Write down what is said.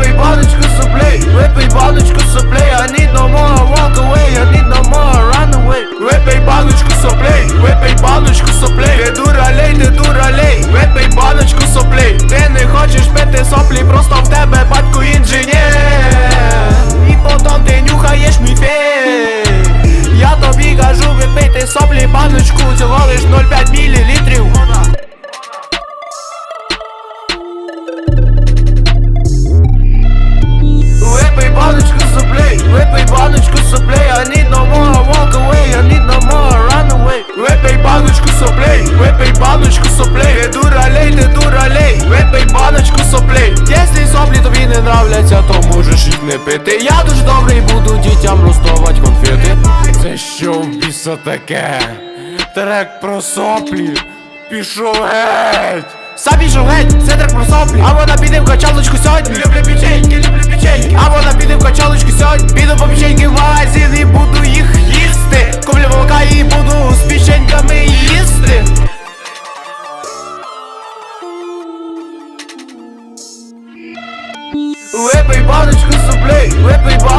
Rapper politics to play, rapper politics to play. I need no more walk away, I need no more run away. Rapper politics to play, rapper politics to play. Te dura lei, te dura lei, rapper politics to play. Te ne hočeš pete sopli. Випий баночку соплей. Ти дуралей, ти дуралей, випий баночку соплей. Якщо соплі тобі не нравляться, то можеш їх не пити. Я дуже добрий, буду дітям розставати конфети. Це що в біса таке? Трек про соплі? Пішов геть. Сам пішов геть, це трек про соплі. А вона піде в качалочку сьогодні. Люблю печеньки, Випий баночку соплей, випий баночку соплей